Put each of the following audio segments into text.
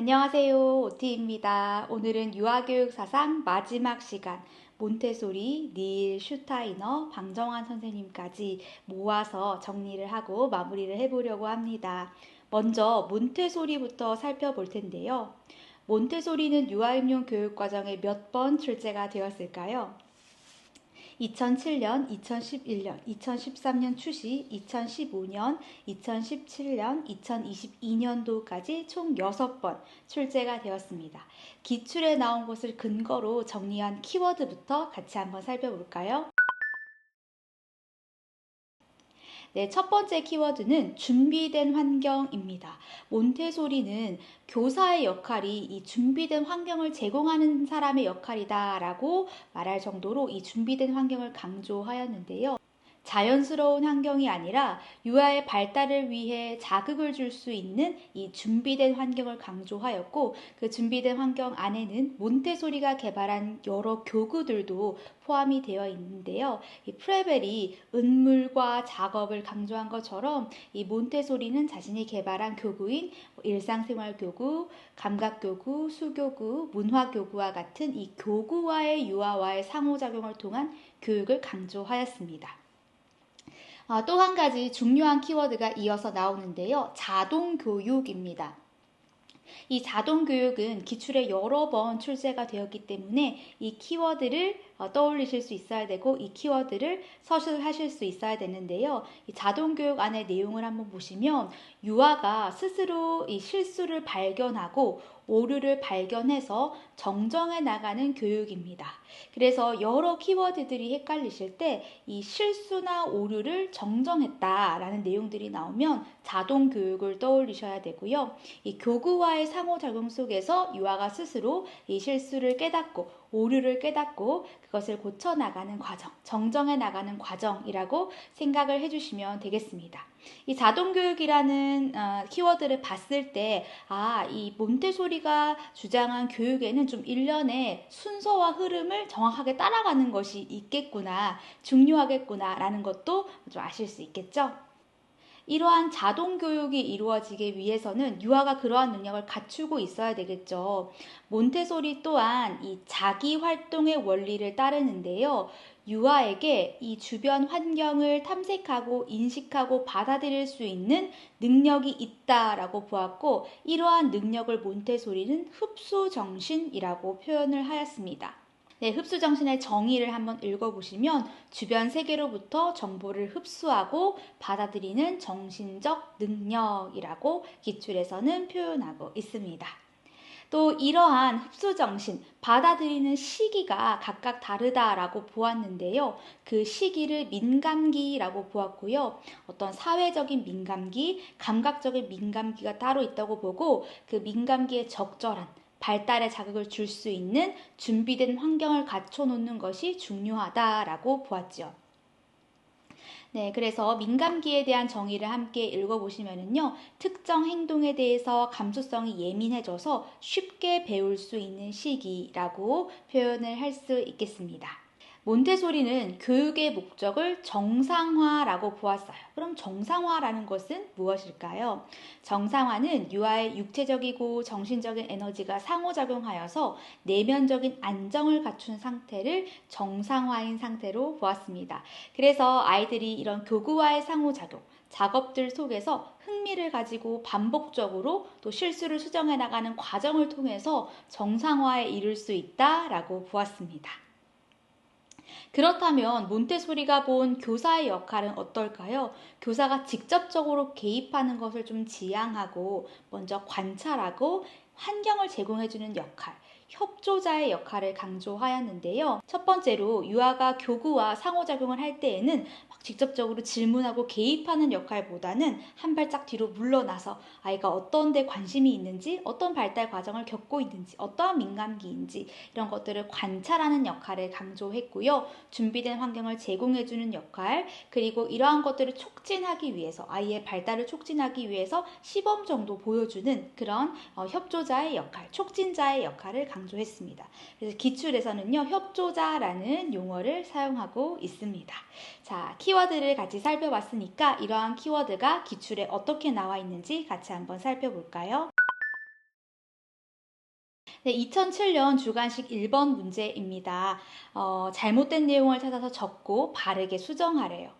안녕하세요. 오티입니다. 오늘은 유아교육 사상 마지막 시간 몬테소리, 닐, 슈타이너, 방정환 선생님까지 모아서 정리를 하고 마무리를 해보려고 합니다. 먼저 몬테소리부터 살펴볼 텐데요. 몬테소리는 유아임용 교육과정에 몇 번 출제가 되었을까요? 2007년, 2011년, 2013년 출시, 2015년, 2017년, 2022년도까지 총 6번 출제가 되었습니다. 기출에 나온 것을 근거로 정리한 키워드부터 같이 한번 살펴볼까요? 네, 첫 번째 키워드는 준비된 환경입니다. 몬테소리는 교사의 역할이 이 준비된 환경을 제공하는 사람의 역할이다라고 말할 정도로 이 준비된 환경을 강조하였는데요. 자연스러운 환경이 아니라 유아의 발달을 위해 자극을 줄 수 있는 이 준비된 환경을 강조하였고 그 준비된 환경 안에는 몬테소리가 개발한 여러 교구들도 포함이 되어 있는데요. 이 프레벨이 은물과 작업을 강조한 것처럼 이 몬테소리는 자신이 개발한 교구인 일상생활 교구, 감각 교구, 수교구, 문화 교구와 같은 이 교구와의 유아와의 상호작용을 통한 교육을 강조하였습니다. 아, 또한 가지 중요한 키워드가 이어서 나오는데요. 자동 교육입니다. 이 자동 교육은 기출에 여러 번 출제가 되었기 때문에 이 키워드를 어, 떠올리실 수 있어야 되고 이 키워드를 서술하실 수 있어야 되는데요. 이 자동 교육 안의 내용을 한번 보시면 유아가 스스로 이 실수를 발견하고 오류를 발견해서 정정해 나가는 교육입니다. 그래서 여러 키워드들이 헷갈리실 때 이 실수나 오류를 정정했다라는 내용들이 나오면 자동 교육을 떠올리셔야 되고요. 이 교구와의 상호 작용 속에서 유아가 스스로 이 실수를 깨닫고 오류를 깨닫고 그것을 고쳐 나가는 과정, 정정해 나가는 과정이라고 생각을 해주시면 되겠습니다. 이 자동교육이라는 어, 키워드를 봤을 때, 아, 이 몬테소리가 주장한 교육에는 좀 일련의 순서와 흐름을 정확하게 따라가는 것이 있겠구나, 중요하겠구나, 라는 것도 좀 아실 수 있겠죠? 이러한 자동 교육이 이루어지기 위해서는 유아가 그러한 능력을 갖추고 있어야 되겠죠. 몬테소리 또한 이 자기 활동의 원리를 따르는데요. 유아에게 이 주변 환경을 탐색하고 인식하고 받아들일 수 있는 능력이 있다라고 보았고 이러한 능력을 몬테소리는 흡수 정신이라고 표현을 하였습니다. 네, 흡수 정신의 정의를 한번 읽어보시면 주변 세계로부터 정보를 흡수하고 받아들이는 정신적 능력이라고 기출에서는 표현하고 있습니다. 또 이러한 흡수 정신, 받아들이는 시기가 각각 다르다라고 보았는데요. 그 시기를 민감기라고 보았고요. 어떤 사회적인 민감기, 감각적인 민감기가 따로 있다고 보고 그 민감기의 적절한 발달에 자극을 줄 수 있는 준비된 환경을 갖춰 놓는 것이 중요하다라고 보았죠. 네, 그래서 민감기에 대한 정의를 함께 읽어보시면은요, 특정 행동에 대해서 감수성이 예민해져서 쉽게 배울 수 있는 시기라고 표현을 할 수 있겠습니다. 몬테소리는 교육의 목적을 정상화라고 보았어요. 그럼 정상화라는 것은 무엇일까요? 정상화는 유아의 육체적이고 정신적인 에너지가 상호작용하여서 내면적인 안정을 갖춘 상태를 정상화인 상태로 보았습니다. 그래서 아이들이 이런 교구와의 상호작용, 작업들 속에서 흥미를 가지고 반복적으로 또 실수를 수정해 나가는 과정을 통해서 정상화에 이를 수 있다라고 보았습니다. 그렇다면 몬테소리가 본 교사의 역할은 어떨까요? 교사가 직접적으로 개입하는 것을 좀 지향하고 먼저 관찰하고 환경을 제공해주는 역할, 협조자의 역할을 강조하였는데요. 첫 번째로 유아가 교구와 상호작용을 할 때에는 막 직접적으로 질문하고 개입하는 역할보다는 한 발짝 뒤로 물러나서 아이가 어떤 데 관심이 있는지, 어떤 발달 과정을 겪고 있는지, 어떠한 민감기인지 이런 것들을 관찰하는 역할을 강조했고요. 준비된 환경을 제공해주는 역할, 그리고 이러한 것들을 촉진하기 위해서 아이의 발달을 촉진하기 위해서 시범 정도 보여주는 그런 어, 협조자의 역할, 촉진자의 역할을 강조했습니다. 그래서 기출에서는요, 협조자라는 용어를 사용하고 있습니다. 자, 키 워드를 같이 살펴봤으니까 이러한 키워드가 기출에 어떻게 나와 있는지 같이 한번 살펴볼까요? 네, 2007년 주관식 1번 문제입니다. 어, 잘못된 내용을 찾아서 적고 바르게 수정하래요.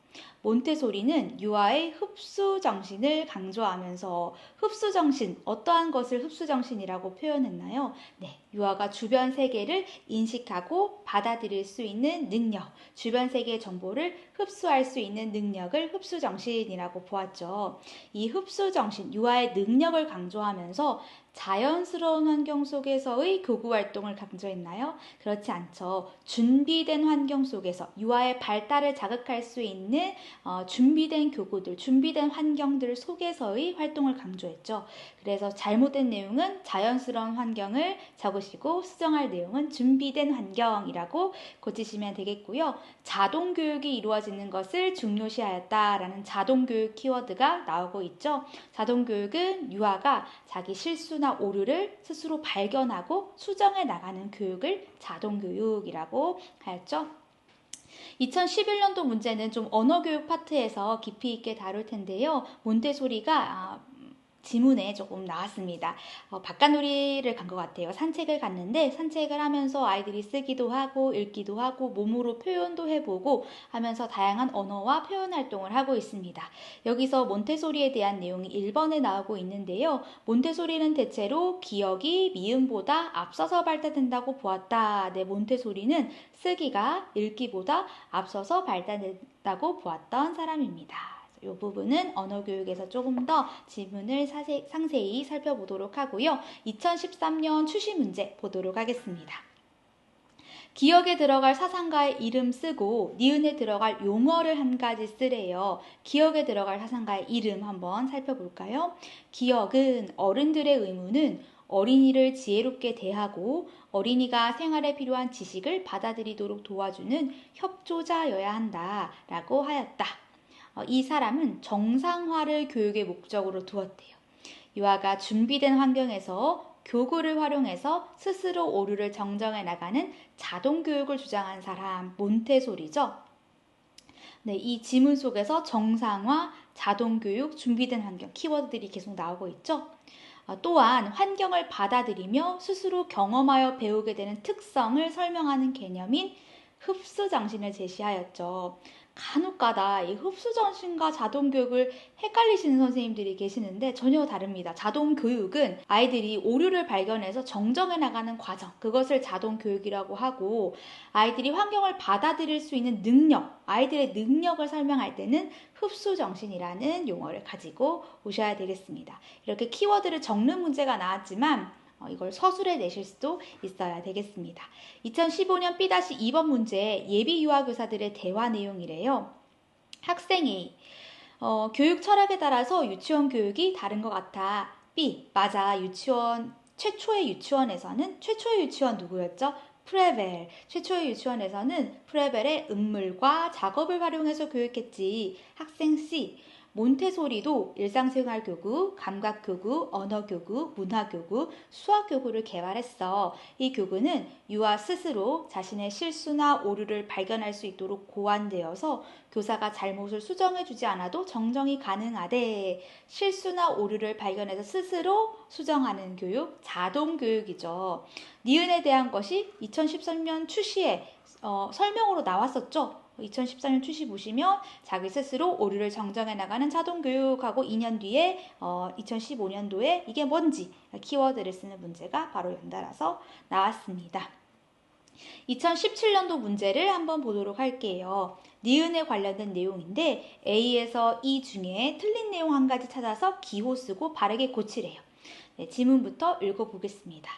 몬테소리는 유아의 흡수 정신을 강조하면서 흡수 정신, 어떠한 것을 흡수 정신이라고 표현했나요? 네, 유아가 주변 세계를 인식하고 받아들일 수 있는 능력, 주변 세계의 정보를 흡수할 수 있는 능력을 흡수 정신이라고 보았죠. 이 흡수 정신, 유아의 능력을 강조하면서 자연스러운 환경 속에서의 교구 활동을 강조했나요? 그렇지 않죠. 준비된 환경 속에서 유아의 발달을 자극할 수 있는 어, 준비된 교구들, 준비된 환경들 속에서의 활동을 강조했죠. 그래서 잘못된 내용은 자연스러운 환경을 적으시고 수정할 내용은 준비된 환경이라고 고치시면 되겠고요. 자동 교육이 이루어지는 것을 중요시하였다라는 자동 교육 키워드가 나오고 있죠. 자동 교육은 유아가 자기 실수나 오류를 스스로 발견하고 수정해 나가는 교육을 자동 교육이라고 하였죠. 2011년도 문제는 좀 언어교육 파트에서 깊이 있게 다룰 텐데요. 몬테소리가 아, 지문에 조금 나왔습니다. 어, 바깥놀이를 간 것 같아요. 산책을 갔는데 산책을 하면서 아이들이 쓰기도 하고 읽기도 하고 몸으로 표현도 해보고 하면서 다양한 언어와 표현 활동을 하고 있습니다. 여기서 몬테소리에 대한 내용이 1번에 나오고 있는데요. 몬테소리는 대체로 기억이 미음보다 앞서서 발달된다고 보았다. 네, 몬테소리는 쓰기가 읽기보다 앞서서 발달된다고 보았던 사람입니다. 이 부분은 언어 교육에서 조금 더 지문을 사세, 상세히 살펴보도록 하고요. 2013년 추시 문제 보도록 하겠습니다. 기억에 들어갈 사상가의 이름 쓰고 니은에 들어갈 용어를 한 가지 쓰래요. 기억에 들어갈 사상가의 이름 한번 살펴볼까요? 기억은 어른들의 의무는 어린이를 지혜롭게 대하고 어린이가 생활에 필요한 지식을 받아들이도록 도와주는 협조자여야 한다 라고 하였다. 어, 이 사람은 정상화를 교육의 목적으로 두었대요. 유아가 준비된 환경에서 교구를 활용해서 스스로 오류를 정정해 나가는 자동 교육을 주장한 사람 몬테소리죠. 네, 이 지문 속에서 정상화, 자동 교육, 준비된 환경 키워드들이 계속 나오고 있죠. 어, 또한 환경을 받아들이며 스스로 경험하여 배우게 되는 특성을 설명하는 개념인 흡수 장신을 제시하였죠. 간혹가다 이 흡수정신과 자동교육을 헷갈리시는 선생님들이 계시는데 전혀 다릅니다. 자동교육은 아이들이 오류를 발견해서 정정해 나가는 과정, 그것을 자동교육이라고 하고 아이들이 환경을 받아들일 수 있는 능력, 아이들의 능력을 설명할 때는 흡수정신이라는 용어를 가지고 오셔야 되겠습니다. 이렇게 키워드를 적는 문제가 나왔지만 어, 이걸 서술해 내실 수도 있어야 되겠습니다. 2015년 B-2번 문제 예비 유아교사들의 대화 내용이래요. 학생이 어, 교육 철학에 따라서 유치원 교육이 다른 것 같아. B 맞아 유치원 최초의 유치원에서는 최초의 유치원 누구였죠? 프레벨. 최초의 유치원에서는 프레벨의 음물과 작업을 활용해서 교육했지. 학생 C. 몬테소리도 일상생활 교구, 감각 교구, 언어 교구, 문화 교구, 수학 교구를 개발했어. 이 교구는 유아 스스로 자신의 실수나 오류를 발견할 수 있도록 고안되어서 교사가 잘못을 수정해 주지 않아도 정정이 가능하대. 실수나 오류를 발견해서 스스로 수정하는 교육, 자동 교육이죠. 니은에 대한 것이 2013년 출시에 어, 설명으로 나왔었죠. 2014년 출시 보시면 자기 스스로 오류를 정정해 나가는 자동 교육하고 2년 뒤에 어, 2015년도에 이게 뭔지 키워드를 쓰는 문제가 바로 연달아서 나왔습니다. 2017년도 문제를 한번 보도록 할게요. 니은에 관련된 내용인데 A에서 E 중에 틀린 내용 한 가지 찾아서 기호 쓰고 바르게 고치래요. 네, 지문부터 읽어보겠습니다.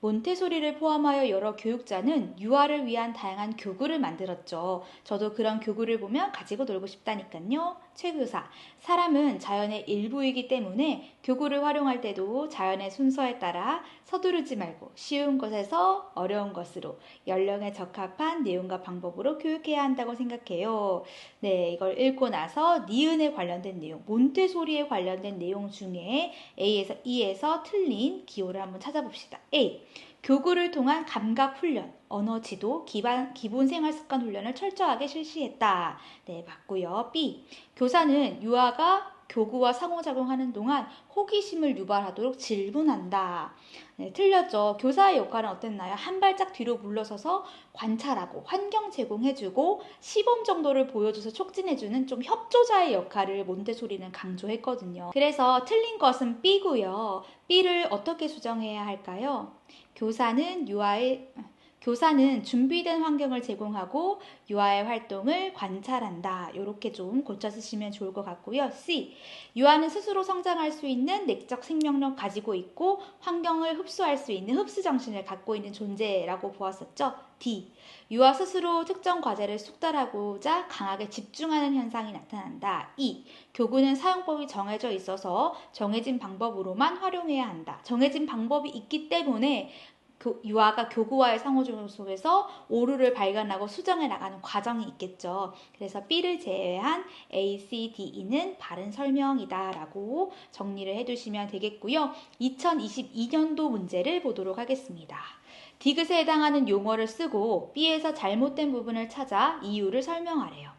몬테소리를 포함하여 여러 교육자는 유아를 위한 다양한 교구를 만들었죠. 저도 그런 교구를 보면 가지고 놀고 싶다니까요. 최교사, 사람은 자연의 일부이기 때문에 교구를 활용할 때도 자연의 순서에 따라 서두르지 말고 쉬운 것에서 어려운 것으로 연령에 적합한 내용과 방법으로 교육해야 한다고 생각해요. 네, 이걸 읽고 나서 니은에 관련된 내용, 몬테소리에 관련된 내용 중에 A에서 E에서 틀린 기호를 한번 찾아봅시다. A. 교구를 통한 감각 훈련, 언어 지도, 기반, 기본 생활 습관 훈련을 철저하게 실시했다. 네, 맞고요. B. 교사는 유아가 교구와 상호작용하는 동안 호기심을 유발하도록 질문한다. 네, 틀렸죠. 교사의 역할은 어땠나요? 한 발짝 뒤로 물러서서 관찰하고 환경 제공해주고 시범 정도를 보여줘서 촉진해주는 좀 협조자의 역할을 몬테소리는 강조했거든요. 그래서 틀린 것은 B고요. B를 어떻게 수정해야 할까요? 교사는 유아의 교사는 준비된 환경을 제공하고 유아의 활동을 관찰한다. 이렇게 좀 고쳐 쓰시면 좋을 것 같고요. C. 유아는 스스로 성장할 수 있는 내적 생명력 가지고 있고 환경을 흡수할 수 있는 흡수 정신을 갖고 있는 존재라고 보았었죠. D. 유아 스스로 특정 과제를 숙달하고자 강하게 집중하는 현상이 나타난다. E. 교구는 사용법이 정해져 있어서 정해진 방법으로만 활용해야 한다. 정해진 방법이 있기 때문에 교, 유아가 교구와의 상호작용 속에서 오류를 발견하고 수정해 나가는 과정이 있겠죠. 그래서 B를 제외한 A, C, D는 바른 설명이다라고 정리를 해두시면 되겠고요. 2022년도 문제를 보도록 하겠습니다. 디귿에 해당하는 용어를 쓰고 B에서 잘못된 부분을 찾아 이유를 설명하래요.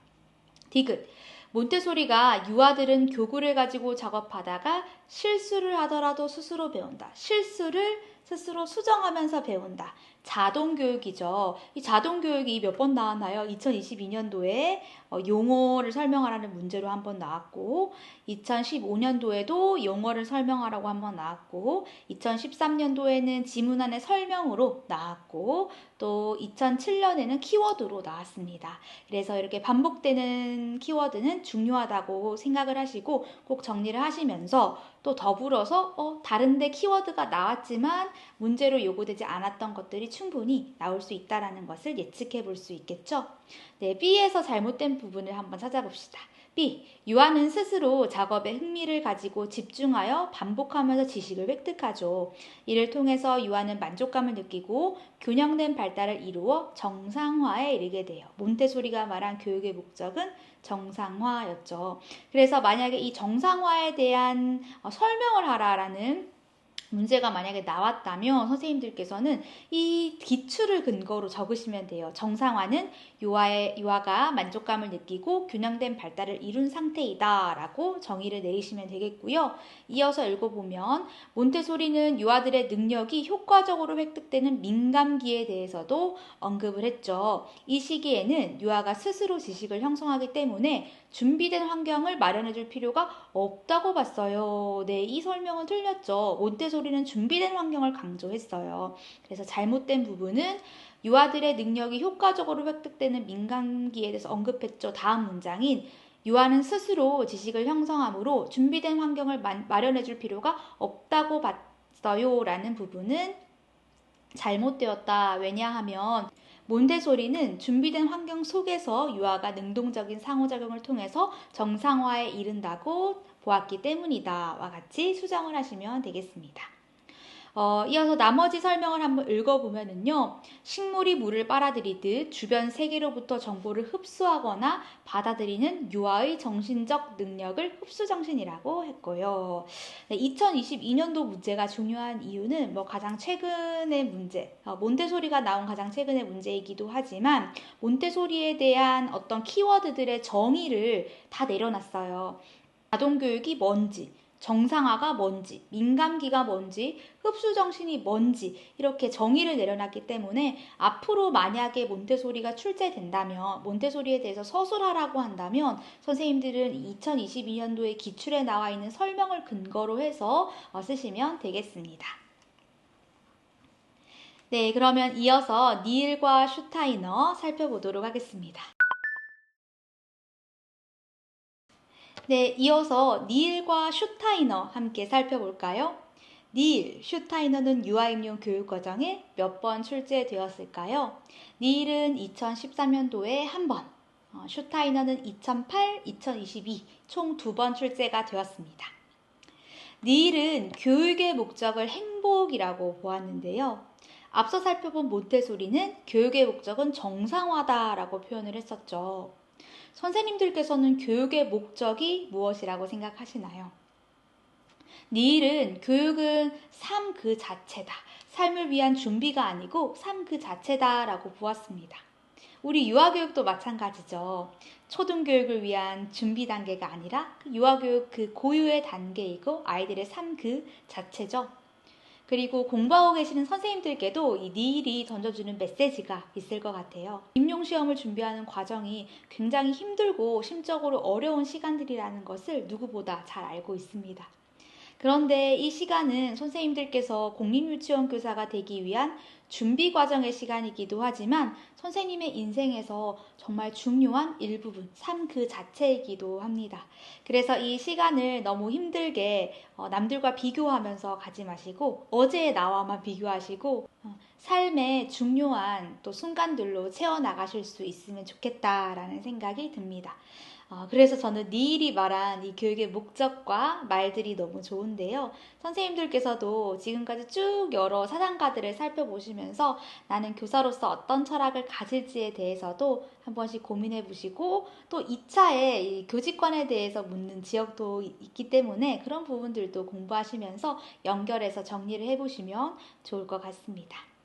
디귿. 몬테소리가 유아들은 교구를 가지고 작업하다가 실수를 하더라도 스스로 배운다. 실수를 스스로 수정하면서 배운다. 자동 교육이죠. 이 자동 교육이 몇 번 나왔나요? 2022년도에 어, 용어를 설명하라는 문제로 한 번 나왔고, 2015년도에도 용어를 설명하라고 한 번 나왔고, 2013년도에는 지문안의 설명으로 나왔고, 또 2007년에는 키워드로 나왔습니다. 그래서 이렇게 반복되는 키워드는 중요하다고 생각을 하시고 꼭 정리를 하시면서 또 더불어서 어, 다른데 키워드가 나왔지만 문제로 요구되지 않았던 것들이 충분히 나올 수 있다라는 것을 예측해 볼 수 있겠죠. 네, B에서 잘못된 부분을 한번 찾아봅시다. B. 유아는 스스로 작업에 흥미를 가지고 집중하여 반복하면서 지식을 획득하죠. 이를 통해서 유아는 만족감을 느끼고 균형된 발달을 이루어 정상화에 이르게 돼요. 몬테소리가 말한 교육의 목적은 정상화였죠. 그래서 만약에 이 정상화에 대한 어, 설명을 하라라는 문제가 만약에 나왔다면 선생님들께서는 이 기출을 근거로 적으시면 돼요. 정상화는 유아의, 유아가 만족감을 느끼고 균형된 발달을 이룬 상태이다 라고 정의를 내리시면 되겠고요. 이어서 읽어보면 몬테소리는 유아들의 능력이 효과적으로 획득되는 민감기에 대해서도 언급을 했죠. 이 시기에는 유아가 스스로 지식을 형성하기 때문에 준비된 환경을 마련해 줄 필요가 없다고 봤어요. 네, 이 설명은 틀렸죠. 몬테 소리는 준비된 환경을 강조했어요. 그래서 잘못된 부분은 유아들의 능력이 효과적으로 획득되는 민감기에 대해서 언급했죠. 다음 문장인 유아는 스스로 지식을 형성하므로 준비된 환경을 마련해 줄 필요가 없다고 봤어요. 라는 부분은 잘못되었다. 왜냐하면 몬테소리는 준비된 환경 속에서 유아가 능동적인 상호작용을 통해서 정상화에 이른다고 보았기 때문이다 와 같이 수정을 하시면 되겠습니다. 어, 이어서 나머지 설명을 한번 읽어보면은요. 식물이 물을 빨아들이듯 주변 세계로부터 정보를 흡수하거나 받아들이는 유아의 정신적 능력을 흡수정신이라고 했고요. 네, 2022년도 문제가 중요한 이유는 뭐 가장 최근의 문제, 어, 몬테소리가 나온 가장 최근의 문제이기도 하지만 몬테소리에 대한 어떤 키워드들의 정의를 다 내려놨어요. 아동교육이 뭔지, 정상화가 뭔지, 민감기가 뭔지, 흡수정신이 뭔지 이렇게 정의를 내려놨기 때문에 앞으로 만약에 몬테소리가 출제된다면 몬테소리에 대해서 서술하라고 한다면 선생님들은 2022년도에 기출에 나와 있는 설명을 근거로 해서 어, 쓰시면 되겠습니다. 네, 그러면 이어서 니일과 슈타이너 살펴보도록 하겠습니다. 네, 이어서 닐과 슈타이너 함께 살펴볼까요? 닐, 슈타이너는 유아임용 교육과정에 몇 번 출제되었을까요? 닐은 2013년도에 한 번, 어, 슈타이너는 2008, 2022 총 두 번 출제가 되었습니다. 닐은 교육의 목적을 행복이라고 보았는데요. 앞서 살펴본 몬테소리는 교육의 목적은 정상화다라고 표현을 했었죠. 선생님들께서는 교육의 목적이 무엇이라고 생각하시나요? 니일은 교육은 삶 그 자체다. 삶을 위한 준비가 아니고 삶 그 자체다라고 보았습니다. 우리 유아교육도 마찬가지죠. 초등교육을 위한 준비 단계가 아니라 그 유아교육 그 고유의 단계이고 아이들의 삶 그 자체죠. 그리고 공부하고 계시는 선생님들께도 이 니일이 던져주는 메시지가 있을 것 같아요. 임용시험을 준비하는 과정이 굉장히 힘들고 심적으로 어려운 시간들이라는 것을 누구보다 잘 알고 있습니다. 그런데 이 시간은 선생님들께서 공립유치원 교사가 되기 위한 준비 과정의 시간이기도 하지만 선생님의 인생에서 정말 중요한 일부분, 삶 그 자체이기도 합니다. 그래서 이 시간을 너무 힘들게 어, 남들과 비교하면서 가지 마시고 어제의 나와만 비교하시고 어, 삶의 중요한 또 순간들로 채워나가실 수 있으면 좋겠다라는 생각이 듭니다. 어, 그래서 저는 니일이 말한 이 교육의 목적과 말들이 너무 좋은데요. 선생님들께서도 지금까지 쭉 여러 사상가들을 살펴보시면 서 나는 교사로서 어떤 철학을 가질지에 대해서도 한 번씩 고민해 보시고 또 2차에 이 교직관에 대해서 묻는 지역도 있기 때문에 그런 부분들도 공부하시면서 연결해서 정리를 해 보시면 좋을 것 같습니다.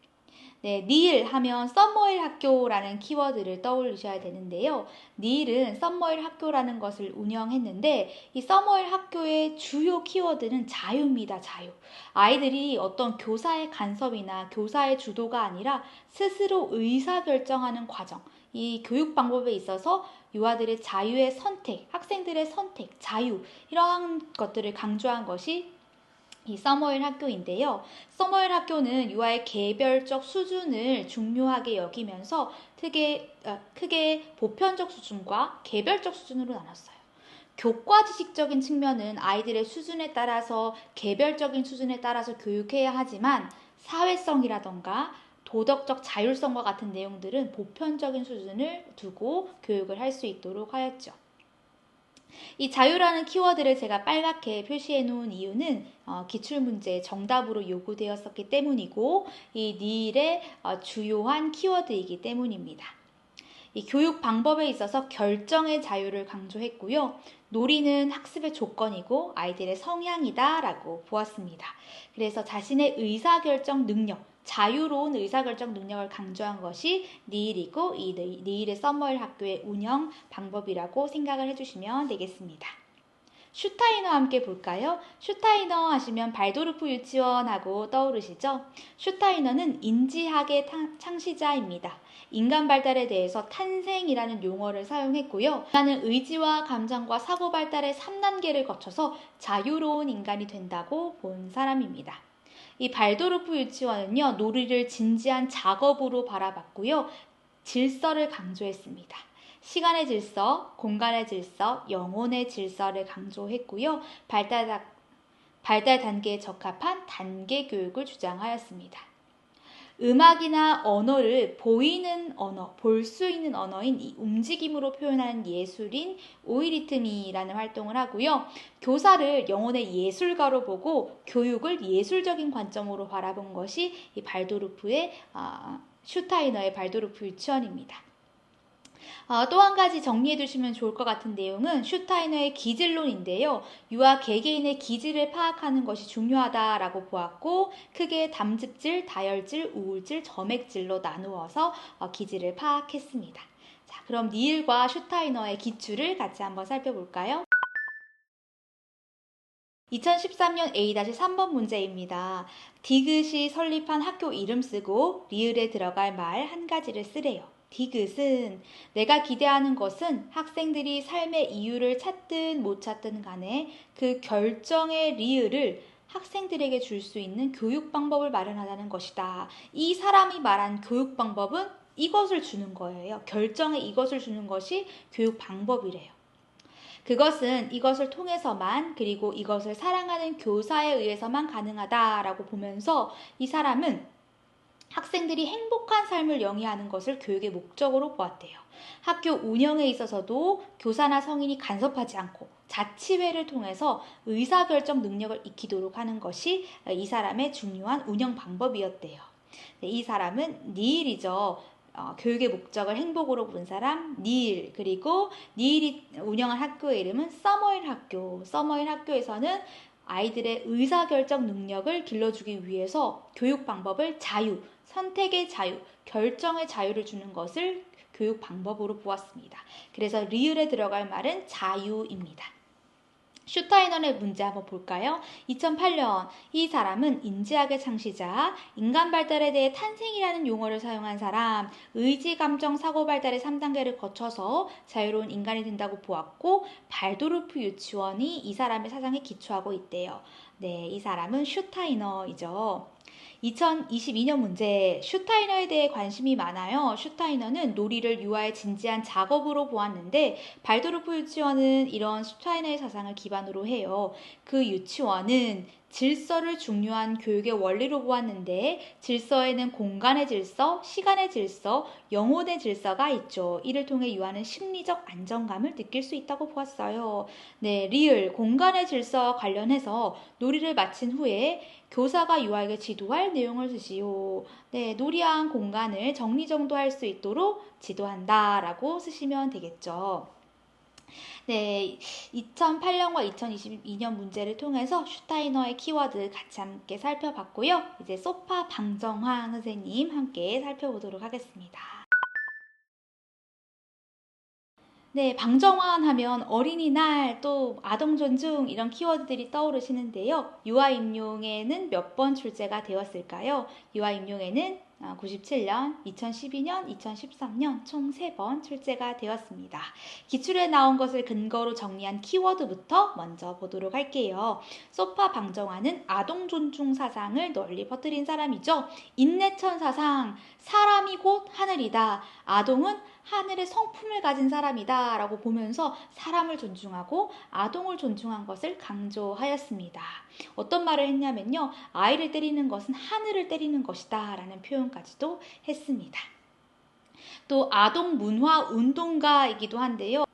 네, 닐 하면 썸머일 학교라는 키워드를 떠올리셔야 되는데요. 닐은 썸머일 학교라는 것을 운영했는데 이 썸머일 학교의 주요 키워드는 자유입니다. 자유. 아이들이 어떤 교사의 간섭이나 교사의 주도가 아니라 스스로 의사 결정하는 과정. 이 교육 방법에 있어서 유아들의 자유의 선택, 학생들의 선택, 자유 이러한 것들을 강조한 것이 이 서머일 학교인데요. 서머일 학교는 유아의 개별적 수준을 중요하게 여기면서 크게, 어, 크게 보편적 수준과 개별적 수준으로 나눴어요. 교과 지식적인 측면은 아이들의 수준에 따라서 개별적인 수준에 따라서 교육해야 하지만 사회성이라던가 도덕적 자율성과 같은 내용들은 보편적인 수준을 두고 교육을 할 수 있도록 하였죠. 이 자유라는 키워드를 제가 빨갛게 표시해 놓은 이유는 어, 기출문제 정답으로 요구되었었기 때문이고 이 닐의 어, 주요한 키워드이기 때문입니다. 이 교육 방법에 있어서 결정의 자유를 강조했고요. 놀이는 학습의 조건이고 아이들의 성향이다라고 보았습니다. 그래서 자신의 의사결정 능력, 자유로운 의사결정 능력을 강조한 것이 니일이고 이 니일의 썸머일 학교의 운영 방법이라고 생각을 해주시면 되겠습니다. 슈타이너와 함께 볼까요? 슈타이너 하시면 발도르프 유치원하고 떠오르시죠? 슈타이너는 인지학의 창시자입니다. 인간 발달에 대해서 탄생이라는 용어를 사용했고요. 인간은 의지와 감정과 사고 발달의 3단계를 거쳐서 자유로운 인간이 된다고 본 사람입니다. 이 발도르프 유치원은요, 놀이를 진지한 작업으로 바라봤고요. 질서를 강조했습니다. 시간의 질서, 공간의 질서, 영혼의 질서를 강조했고요. 발달, 발달 단계에 적합한 단계 교육을 주장하였습니다. 음악이나 언어를 보이는 언어, 볼 수 있는 언어인 이 움직임으로 표현하는 예술인 오이리트미라는 활동을 하고요. 교사를 영혼의 예술가로 보고 교육을 예술적인 관점으로 바라본 것이 이 발도르프의 아, 슈타이너의 발도르프 유치원입니다. 어, 또한 가지 정리해 두시면 좋을 것 같은 내용은 슈타이너의 기질론인데요. 유아 개개인의 기질을 파악하는 것이 중요하다라고 보았고 크게 담즙질, 다혈질, 우울질, 점액질로 나누어서 어, 기질을 파악했습니다. 자, 그럼 니일과 슈타이너의 기출을 같이 한번 살펴볼까요? 2013년 A-3번 문제입니다. 디귿이 설립한 학교 이름 쓰고 리을에 들어갈 말 한 가지를 쓰래요. 디귿은 내가 기대하는 것은 학생들이 삶의 이유를 찾든 못 찾든 간에 그 결정의 리을을 학생들에게 줄 수 있는 교육 방법을 마련하자는 것이다. 이 사람이 말한 교육 방법은 이것을 주는 거예요. 결정에 이것을 주는 것이 교육 방법이래요. 그것은 이것을 통해서만 그리고 이것을 사랑하는 교사에 의해서만 가능하다라고 보면서 이 사람은 학생들이 행복한 삶을 영위하는 것을 교육의 목적으로 보았대요. 학교 운영에 있어서도 교사나 성인이 간섭하지 않고 자치회를 통해서 의사결정 능력을 익히도록 하는 것이 이 사람의 중요한 운영 방법이었대요. 네, 이 사람은 니일이죠. 어, 교육의 목적을 행복으로 본 사람 닐 그리고 닐이 운영한 학교의 이름은 서머일 학교. 서머일 학교에서는 아이들의 의사결정 능력을 길러주기 위해서 교육 방법을 자유, 선택의 자유, 결정의 자유를 주는 것을 교육 방법으로 보았습니다. 그래서 리을에 들어갈 말은 자유입니다. 슈타이너의 문제 한번 볼까요? 2008년 이 사람은 인지학의 창시자, 인간 발달에 대해 탄생이라는 용어를 사용한 사람, 의지, 감정, 사고 발달의 3단계를 거쳐서 자유로운 인간이 된다고 보았고 발도르프 유치원이 이 사람의 사상에 기초하고 있대요. 네, 이 사람은 슈타이너이죠. 2022년 문제 슈타이너에 대해 관심이 많아요. 슈타이너는 놀이를 유아의 진지한 작업으로 보았는데 발도르프 유치원은 이런 슈타이너의 사상을 기반으로 해요. 그 유치원은 질서를 중요한 교육의 원리로 보았는데 질서에는 공간의 질서, 시간의 질서, 영혼의 질서가 있죠. 이를 통해 유아는 심리적 안정감을 느낄 수 있다고 보았어요. 네, 리을 공간의 질서와 관련해서 놀이를 마친 후에 교사가 유아에게 지도할 내용을 쓰시오. 네, 놀이한 공간을 정리정도할 수 있도록 지도한다라고 쓰시면 되겠죠. 네, 2008년과 2022년 문제를 통해서 슈타이너의 키워드 같이 함께 살펴봤고요. 이제 소파 방정환 선생님 함께 살펴보도록 하겠습니다. 네, 방정환 하면 어린이날 또 아동 존중 이런 키워드들이 떠오르시는데요. 유아 임용에는 몇 번 출제가 되었을까요? 유아 임용에는 97년, 2012년, 2013년 총 3번 출제가 되었습니다. 기출에 나온 것을 근거로 정리한 키워드부터 먼저 보도록 할게요. 소파 방정환은 아동 존중 사상을 널리 퍼뜨린 사람이죠. 인내천 사상, 사람이 곧 하늘이다. 아동은 하늘의 성품을 가진 사람이다. 라고 보면서 사람을 존중하고 아동을 존중한 것을 강조하였습니다. 어떤 말을 했냐면요. 아이를 때리는 것은 하늘을 때리는 것이다. 라는 표현까지도 했습니다. 또 아동 문화 운동가이기도 한데요.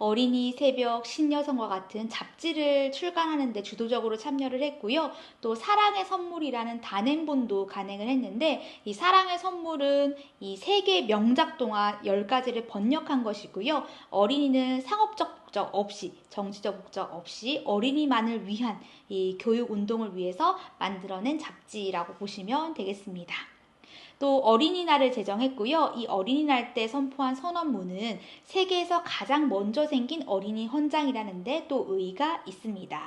어린이 새벽 신여성과 같은 잡지를 출간하는 데 주도적으로 참여를 했고요. 또 사랑의 선물이라는 단행본도 간행을 했는데 이 사랑의 선물은 이 세계 명작 동화 10가지를 번역한 것이고요. 어린이는 상업적 목적 없이 정치적 목적 없이 어린이만을 위한 이 교육 운동을 위해서 만들어낸 잡지라고 보시면 되겠습니다. 또 어린이날을 제정했고요. 이 어린이날 때 선포한 선언문은 세계에서 가장 먼저 생긴 어린이 헌장이라는데 또 의의가 있습니다.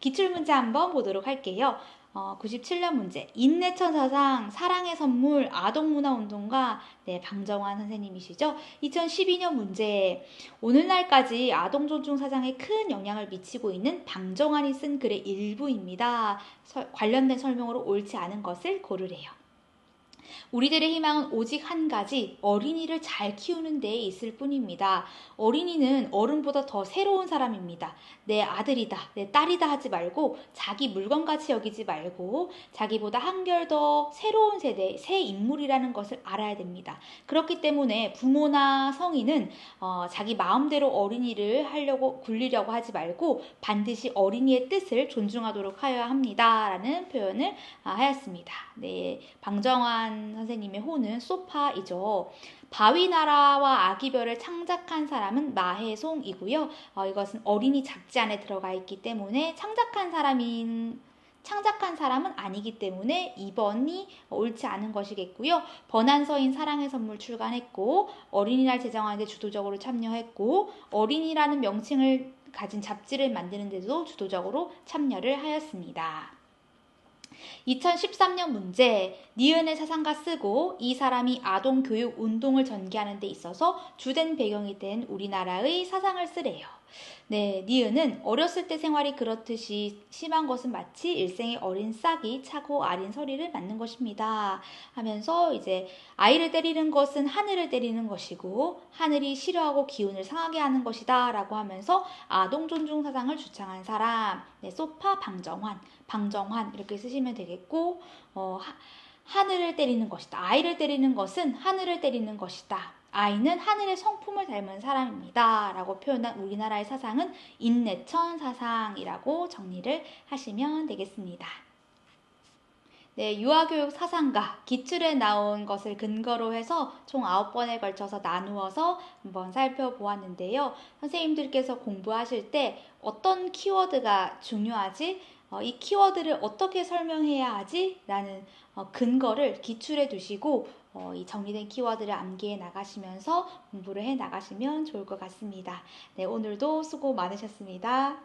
기출문제 한번 보도록 할게요. 어, 97년 문제. 인내천 사상, 사랑의 선물, 아동문화운동가, 네, 방정환 선생님이시죠? 2012년 문제. 오늘날까지 아동존중 사상에 큰 영향을 미치고 있는 방정환이 쓴 글의 일부입니다. 서, 관련된 설명으로 옳지 않은 것을 고르래요. 우리들의 희망은 오직 한 가지 어린이를 잘 키우는 데에 있을 뿐입니다. 어린이는 어른보다 더 새로운 사람입니다. 내 아들이다, 내 딸이다 하지 말고 자기 물건같이 여기지 말고 자기보다 한결 더 새로운 세대, 새 인물이라는 것을 알아야 됩니다. 그렇기 때문에 부모나 성인은 어, 자기 마음대로 어린이를 하려고 굴리려고 하지 말고 반드시 어린이의 뜻을 존중하도록 하여야 합니다라는 표현을 아, 하였습니다. 네, 방정환 선생님의 호는 소파이죠. 바위나라와 아기별을 창작한 사람은 마해송이고요. 어, 이것은 어린이 잡지 안에 들어가 있기 때문에 창작한 사람인 창작한 사람은 아니기 때문에 2번이 옳지 않은 것이겠고요. 번안서인 사랑의 선물 출간했고 어린이날 제정하는데 주도적으로 참여했고 어린이라는 명칭을 가진 잡지를 만드는 데도 주도적으로 참여를 하였습니다. 2013년 문제 니은의 사상가 쓰고 이 사람이 아동 교육 운동을 전개하는 데 있어서 주된 배경이 된 우리나라의 사상을 쓰래요. 네, 니은은 어렸을 때 생활이 그렇듯이 심한 것은 마치 일생의 어린 싹이 차고 아린 서리를 맞는 것입니다. 하면서 이제 아이를 때리는 것은 하늘을 때리는 것이고 하늘이 싫어하고 기운을 상하게 하는 것이다 라고 하면서 아동 존중 사상을 주창한 사람 네, 소파 방정환 방정환 이렇게 쓰시면 되겠고 어, 하, 하늘을 때리는 것이다. 아이를 때리는 것은 하늘을 때리는 것이다. 아이는 하늘의 성품을 닮은 사람입니다. 라고 표현한 우리나라의 사상은 인내천 사상이라고 정리를 하시면 되겠습니다. 네, 유아교육 사상가 기출에 나온 것을 근거로 해서 총 9번에 걸쳐서 나누어서 한번 살펴보았는데요. 선생님들께서 공부하실 때 어떤 키워드가 중요하지? 어, 이 키워드를 어떻게 설명해야 하지? 라는 어, 근거를 기출해 두시고 어, 이 정리된 키워드를 암기해 나가시면서 공부를 해 나가시면 좋을 것 같습니다. 네, 오늘도 수고 많으셨습니다.